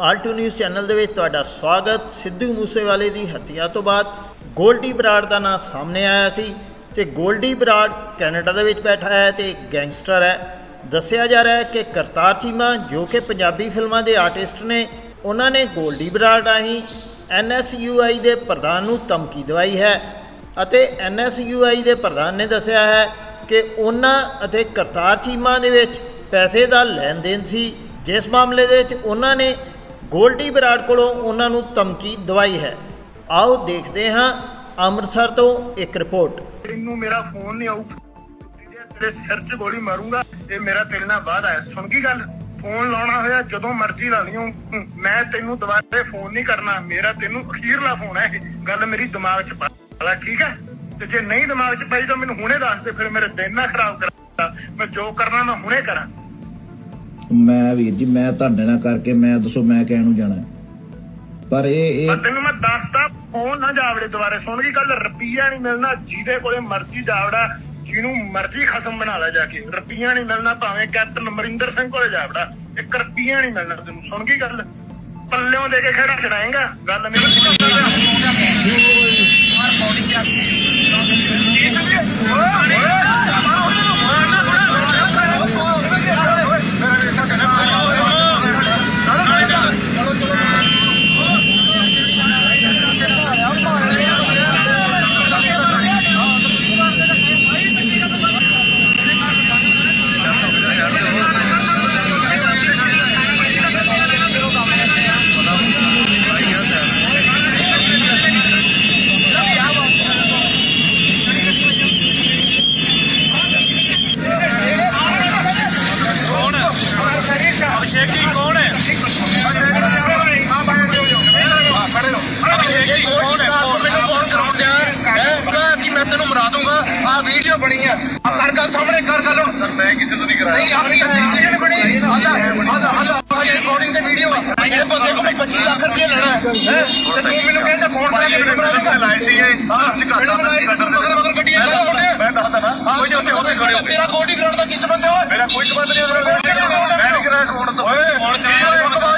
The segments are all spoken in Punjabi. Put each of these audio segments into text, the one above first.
ਆਲ ਟੂ ਨਿਊਜ਼ ਚੈਨਲ ਦੇ ਵਿੱਚ ਤੁਹਾਡਾ ਸਵਾਗਤ। ਸਿੱਧੂ ਮੂਸੇਵਾਲੇ ਦੀ ਹੱਤਿਆ ਤੋਂ ਬਾਅਦ ਗੋਲਡੀ ਬਰਾੜ ਦਾ ਨਾਂ ਸਾਹਮਣੇ ਆਇਆ ਸੀ ਤੇ ਗੋਲਡੀ ਬਰਾੜ ਕੈਨੇਡਾ ਦੇ ਵਿੱਚ ਬੈਠਾ ਹੈ ਤੇ ਗੈਂਗਸਟਰ ਹੈ। ਦੱਸਿਆ ਜਾ ਰਿਹਾ ਹੈ ਕਿ ਕਰਤਾਰ ਚੀਮਾ, ਜੋ ਕਿ ਪੰਜਾਬੀ ਫਿਲਮਾਂ ਦੇ ਆਰਟਿਸਟ ਨੇ, ਉਹਨਾਂ ਨੇ ਗੋਲਡੀ ਬਰਾੜ ਰਾਹੀਂ ਐਨਐਸਯੂਆਈ ਦੇ ਪ੍ਰਧਾਨ ਨੂੰ ਧਮਕੀ ਦਵਾਈ ਹੈ ਅਤੇ ਐਨਐਸਯੂਆਈ ਦੇ ਪ੍ਰਧਾਨ ਨੇ ਦੱਸਿਆ ਹੈ ਕਿ ਉਹਨਾਂ ਅਤੇ ਕਰਤਾਰ ਚੀਮਾ ਦੇ ਵਿੱਚ ਪੈਸੇ ਦਾ ਲੈਣ ਦੇਣ ਸੀ। ਜਿਸ ਮਾਮਲੇ ਦੇ ਵਿੱਚ ਉਹਨਾਂ ਨੇ ਗੋਲਡੀ ਬਰਾੜ ਕੋਲੋਂ ਉਹਨਾਂ ਨੂੰ ਧਮਕੀ ਦਵਾਈ ਹੈ। ਆਓ ਦੇਖਦੇ ਹਾਂ ਅੰਮ੍ਰਿਤਸਰ ਤੋਂ ਇੱਕ ਰਿਪੋਰਟ। ਤੈਨੂੰ ਮੇਰਾ ਫੋਨ ਨਹੀਂ ਆਊ। ਤੇਰੇ ਸਿਰ 'ਚ ਗੋਲੀ ਮਾਰੂੰਗਾ। ਇਹ ਮੇਰਾ ਤੇਰੇ ਨਾਲ ਬਾਅਦ ਆਇਆ ਸੁਣ ਗਈ ਗੱਲ? ਫੋਨ ਲਾਉਣਾ ਹੋਇਆ, ਜਦੋਂ ਮਰਜ਼ੀ ਲਾ ਲਿਓ। ਮੈਂ ਤੈਨੂੰ ਦੁਬਾਰਾ ਫੋਨ ਨਹੀਂ ਕਰਨਾ। ਮੇਰਾ ਤੈਨੂੰ ਅਖੀਰਲਾ ਫੋਨ ਹੈ ਇਹ। ਗੱਲ ਮੇਰੀ ਦਿਮਾਗ 'ਚ ਪਾ ਲਾ, ਠੀਕ ਹੈ? ਤੇ ਜੇ ਨਹੀਂ ਦਿਮਾਗ 'ਚ ਪਈ ਤਾਂ ਮੈਨੂੰ ਹੁਣੇ ਦੱਸ ਦੇ, ਫਿਰ ਮੇਰੇ ਦਿਨ ਨਾ ਖਰਾਬ ਕਰਾ। ਮੈਂ ਜੋ ਕਰਨਾ, ਮੈਂ ਹੁਣੇ ਕਰਾਂ। ਮੈਂ ਵੀਰ ਜੀ, ਮੈਂ ਤੁਹਾਡੇ ਨਾਲ ਕਰਕੇ, ਮੈਂ ਦੱਸੋ, ਮੈਂ ਕਹਿਣ ਨੂੰ ਜਾਣਾ। ਪਰ ਇਹ ਇਹ ਤੈਨੂੰ ਮੈਂ ਦੱਸਦਾ, ਫੋਨ ਨਾ ਜਾਵੜੇ ਦੁਬਾਰੇ। ਸੁਣ ਗਈ ਗੱਲ, ਰੁਪਈਆ ਨਹੀਂ ਮਿਲਣਾ, ਜਿਹਦੇ ਕੋਲੇ ਮਰਜ਼ੀ ਜਾਵੜਾ, ਜਿਹਨੂੰ ਮਰਜ਼ੀ ਖਸਮ ਬਣਾ ਲੈ ਜਾ ਕੇ। ਰੁਪਈਆ ਨਹੀਂ ਮਿਲਣਾ ਭਾਵੇਂ ਕੈਪਟਨ ਅਮਰਿੰਦਰ ਸਿੰਘ ਕੋਲੇ ਜਾਵੜਾ, ਇੱਕ ਰੁਪਈਆ ਨਹੀਂ ਮਿਲਣਾ ਤੈਨੂੰ। ਸੁਣ ਗਈ ਗੱਲ? ਪੱਲਿਓਂ ਦੇ ਕੇ ਖੜਾ ਛਡਾਏਗਾ। ਗੱਲ ਨਹੀਂ ਆ ਵੀਡੀਓ ਬਣੀ ਆ। ਆ ਕਣਕਾਂ ਸਾਹਮਣੇ ਕਰ ਕਰੋ ਸਰ ਮੈਂ ਕਿਸੇ ਤੋਂ ਨਹੀਂ ਕਰਾਇਆ। ਨਹੀਂ ਆਪਣੀ ਵੀਡੀਓ ਬਣੀ ਹੱਲ ਹੱਲ ਹੱਲ ਰਿਕਾਰਡਿੰਗ ਤੇ ਵੀਡੀਓ ਆ ਇਹ ਬੰਦੇ ਕੋਲ 25 ਲੱਖ ਰੁਪਏ ਲੈਣਾ ਹੈ। ਤੇ ਮੈਨੂੰ ਕਹਿੰਦਾ ਫੋਨ ਕਰਾ ਕੇ ਮੈਨੂੰ ਬੁਲਾ ਲਾਈ ਸੀ ਇਹ। ਅੱਜ ਘੱਟ ਮਗਰ ਮਗਰ ਗੱਡੀਆਂ ਕਰ ਮੈਂ ਦੱਸਦਾ ਨਾ। ਕੋਈ ਉੱਥੇ ਉਹਦੇ ਖੜੇ ਹੋ ਤੇਰਾ ਕੋਟੀ ਗਰਾਉਂਡ ਦਾ ਕੀ ਸੰਬੰਧ ਹੈ ਮੇਰਾ ਕੋਈ ਸੰਬੰਧ ਨਹੀਂ ਉਹਦੇ ਨਾਲ ਮੈਂ ਨਹੀਂ ਕਰਾਇਆ ਫੋਨ ਤੋਂ। ਓਏ ਫੋਨ ਕਰਾ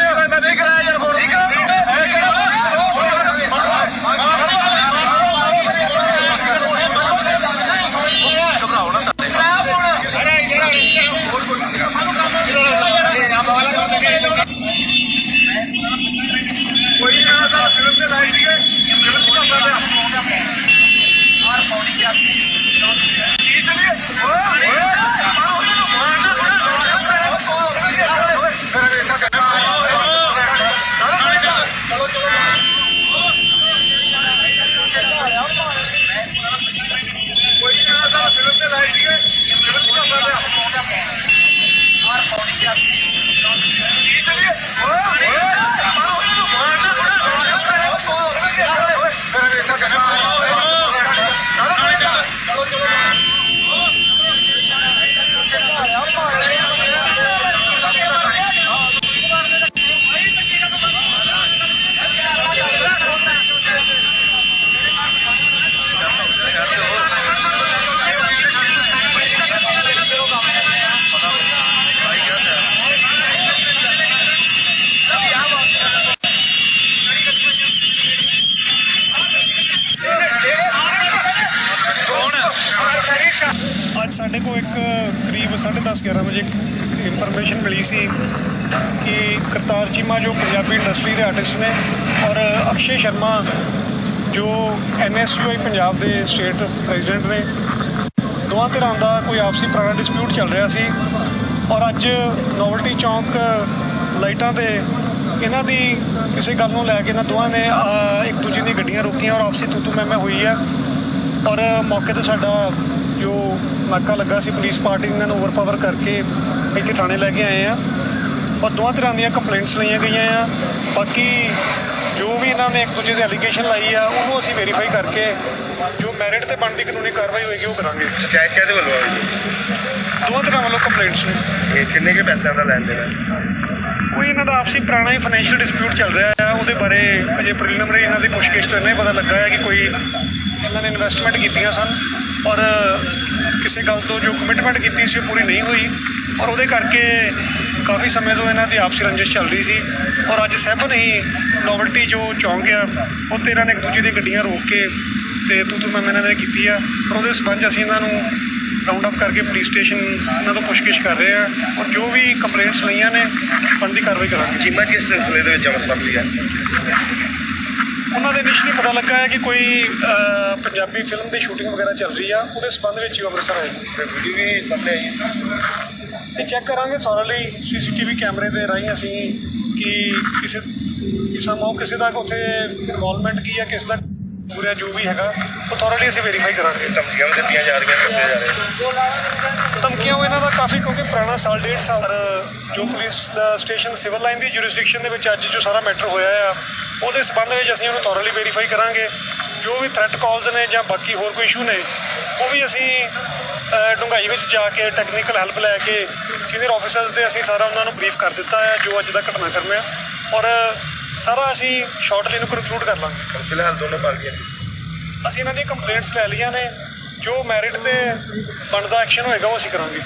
ਅੱਜ ਸਾਡੇ ਕੋਲ ਇੱਕ ਕਰੀਬ 10:30 11 ਵਜੇ ਇਨਫੋਰਮੇਸ਼ਨ ਮਿਲੀ ਸੀ ਕਿ ਕਰਤਾਰ ਚੀਮਾ, ਜੋ ਪੰਜਾਬੀ ਇੰਡਸਟਰੀ ਦੇ ਆਰਟਿਸਟ ਨੇ, ਔਰ ਅਕਸ਼ੇ ਸ਼ਰਮਾ, ਜੋ ਐਨਐਸਯੂਆਈ ਪੰਜਾਬ ਦੇ ਸਟੇਟ ਪ੍ਰੈਜ਼ੀਡੈਂਟ ਨੇ, ਦੋਵਾਂ ਧਿਰਾਂ ਦਾ ਕੋਈ ਆਪਸੀ ਪੁਰਾਣਾ ਡਿਸਪਿਊਟ ਚੱਲ ਰਿਹਾ ਸੀ। ਔਰ ਅੱਜ ਨੋਵਲਟੀ ਚੌਂਕ ਲਾਈਟਾਂ ਤੇ ਇਹਨਾਂ ਦੀ ਕਿਸੇ ਗੱਲ ਨੂੰ ਲੈ ਕੇ ਇਹਨਾਂ ਦੋਵਾਂ ਨੇ ਇੱਕ ਦੂਜੇ ਦੀਆਂ ਗੱਡੀਆਂ ਰੋਕੀਆਂ ਔਰ ਆਪਸੀ ਤੂਤੂ ਮੈਂ ਮੈਂ ਹੋਈ ਹੈ ਔਰ ਮੌਕੇ ਤੇ ਸਾਡਾ ਨਾਕਾ ਲੱਗਾ ਸੀ ਪੁਲਿਸ ਪਾਰਟੀ ਨੇ ਇਹਨਾਂ ਨੂੰ ਓਵਰਪਾਵਰ ਕਰਕੇ ਇੱਥੇ ਥਾਣੇ ਲੈ ਕੇ ਆਏ ਆ। ਔਰ ਦੋਵਾਂ ਤਰ੍ਹਾਂ ਦੀਆਂ ਕੰਪਲੇਂਟਸ ਲਈਆਂ ਗਈਆਂ ਆ। ਬਾਕੀ ਜੋ ਵੀ ਇਹਨਾਂ ਨੇ ਇੱਕ ਦੂਜੇ ਦੇ ਐਲੀਗੇਸ਼ਨ ਲਾਈ ਆ ਉਹਨੂੰ ਅਸੀਂ ਵੈਰੀਫਾਈ ਕਰਕੇ ਜੋ ਮੈਰਿਟ ਤੇ ਬਣਦੀ ਕਾਨੂੰਨੀ ਕਾਰਵਾਈ ਹੋਏਗੀ ਉਹ ਕਰਾਂਗੇ। ਸ਼ਿਕਾਇਤ ਕਿਹਦੇ ਵੱਲੋਂ ਆਈ? ਦੋਵਾਂ ਤਰ੍ਹਾਂ ਵੱਲੋਂ ਕੰਪਲੇਂਟਸ ਨੇ। ਇਹ ਕਿੰਨੇ ਕੇ ਪੈਸਿਆਂ ਦਾ ਲੈਣ ਦੇਣ? ਕੋਈ ਇਹਨਾਂ ਦਾ ਆਪਸੀ ਪੁਰਾਣਾ ਹੀ ਫਾਈਨੈਂਸ਼ੀਅਲ ਡਿਸਪਿਊਟ ਚੱਲ ਰਿਹਾ ਹੈ ਉਹਦੇ ਬਾਰੇ ਅਜੇ ਪ੍ਰੀਲਿਮਿਨਰੀ ਇਹਨਾਂ ਦੀ ਪੁੱਛਗਿੱਛ ਤੋਂ ਇੰਨਾ ਹੀ ਪਤਾ ਲੱਗਾ ਹੈ ਕਿ ਕੋਈ ਇਹਨਾਂ ਨੇ ਇਨਵੈਸਟਮੈਂਟ ਕੀਤੀਆਂ ਸਨ। ਕਿਸੇ ਗੱਲ ਤੋਂ ਜੋ ਕਮਿਟਮੈਂਟ ਕੀਤੀ ਸੀ ਉਹ ਪੂਰੀ ਨਹੀਂ ਹੋਈ ਔਰ ਉਹਦੇ ਕਰਕੇ ਕਾਫੀ ਸਮੇਂ ਤੋਂ ਇਹਨਾਂ ਦੀ ਆਪਸੀ ਰੰਜਿਸ਼ ਚੱਲ ਰਹੀ ਸੀ ਔਰ ਅੱਜ ਸੈਵਨ ਹੀ ਨੋਵਲਟੀ ਜੋ ਚੌਂਕ ਆ, ਉੱਥੇ ਇਹਨਾਂ ਨੇ ਇੱਕ ਦੂਜੇ ਦੀਆਂ ਗੱਡੀਆਂ ਰੋਕ ਕੇ ਤੇ ਤੂੰ ਤੂੰ ਮੈਂ ਇਹਨਾਂ ਨੇ ਕੀਤੀ ਆ ਔਰ ਉਹਦੇ ਸਬੰਧ ਅਸੀਂ ਇਹਨਾਂ ਨੂੰ ਰਾਉਂਡ ਅਪ ਕਰਕੇ ਪੁਲਿਸ ਸਟੇਸ਼ਨ ਇਹਨਾਂ ਤੋਂ ਪੁੱਛਗਿੱਛ ਕਰ ਰਹੇ ਆ ਔਰ ਜੋ ਵੀ ਕੰਪਲੇਂਟਸ ਲਈਆਂ ਨੇ, ਬਣਦੀ ਕਾਰਵਾਈ ਕਰਾਂਗੇ। ਚੀਮਾ ਕਿਸ ਸਿਲਸਿਲੇ ਦੇ ਵਿੱਚ ਅਮਰ ਲਈ ਹੈ? ਉਹਨਾਂ ਦੇ ਇਨੀਸ਼ੀਅਲੀ ਪਤਾ ਲੱਗਾ ਹੈ ਕਿ ਕੋਈ ਪੰਜਾਬੀ ਫਿਲਮ ਦੀ ਸ਼ੂਟਿੰਗ ਵਗੈਰਾ ਚੱਲ ਰਹੀ ਆ ਉਹਦੇ ਸਬੰਧ ਵਿੱਚ ਹੀ ਅੰਮ੍ਰਿਤਸਰ ਆਏ ਵੀਡੀਓ ਵੀ ਸਾਹਮਣੇ ਆਈ ਇਹ ਚੈੱਕ ਕਰਾਂਗੇ ਥੋਰਲੀ ਸੀਸੀਟੀਵੀ ਕੈਮਰੇ ਦੇ ਰਾਹੀਂ ਅਸੀਂ ਕਿ ਕਿਸੇ ਕਿਸੇ ਮੌ ਕਿਸੇ ਦਾ ਉੱਥੇ ਇਨਵੋਲਵਮੈਂਟ ਕੀ ਹੈ ਕਿਸ ਦਾ ਪੂਰਾ ਜੋ ਵੀ ਹੈਗਾ ਉਹ ਥੋਰਲੀ ਅਸੀਂ ਵੈਰੀਫਾਈ ਕਰਾਂਗੇ। ਧਮਕੀਆਂ ਵੀ ਦਿੱਤੀਆਂ ਜਾ ਰਹੀਆਂ ਦੱਸੇ ਜਾ ਰਹੇ। ਧਮਕੀਆਂ ਉਹ ਇਹਨਾਂ ਦਾ ਕਾਫੀ ਕਿਉਂਕਿ ਪੁਰਾਣਾ ਸਾਲ ਡੇਢ ਸਾਲ ਜੋ ਪੁਲਿਸ ਦਾ ਸਟੇਸ਼ਨ ਸਿਵਲ ਲਾਈਨ ਦੀ ਜੁਰਿਸਡਿਕਸ਼ਨ ਦੇ ਵਿੱਚ ਅੱਜ ਜੋ ਸਾਰਾ ਮੈਟਰ ਹੋਇਆ ਆ ਉਹਦੇ ਸਬੰਧ ਵਿੱਚ ਅਸੀਂ ਉਹਨੂੰ ਥੋਰਲੀ ਵੈਰੀਫਾਈ ਕਰਾਂਗੇ। ਜੋ ਵੀ ਥ੍ਰੈਟ ਕਾਲਸ ਨੇ ਜਾਂ ਬਾਕੀ ਹੋਰ ਕੋਈ ਇਸ਼ੂ ਨੇ ਉਹ ਵੀ ਅਸੀਂ ਅ, ਡੂੰਘਾਈ ਵਿੱਚ ਜਾ ਕੇ ਟੈਕਨੀਕਲ ਹੈਲਪ ਲੈ ਕੇ ਸੀਨੀਅਰ ਆਫੀਸਰਸ ਦੇ ਅਸੀਂ ਸਾਰਾ ਉਹਨਾਂ ਨੂੰ ਬਰੀਫ ਕਰ ਦਿੱਤਾ ਹੈ ਜੋ ਅੱਜ ਦਾ ਘਟਨਾਕ੍ਰਮ ਹੈ ਔਰ ਸਾਰਾ ਅਸੀਂ ਸ਼ਾਰਟਲੀ ਨੂੰ ਕੰਕਲੂਡ ਕਰ ਲਾਂਗੇ। ਫਿਲਹਾਲ ਦੋਨੋਂ ਪਾਰਟੀਆਂ ਅਸੀਂ ਇਹਨਾਂ ਦੀਆਂ ਕੰਪਲੇਂਟਸ ਲੈ ਲਈਆਂ ਨੇ। ਜੋ ਮੈਰਿਟ ਤੇ ਬਣਦਾ ਐਕਸ਼ਨ ਹੋਏਗਾ ਉਹ ਅਸੀਂ ਕਰਾਂਗੇ।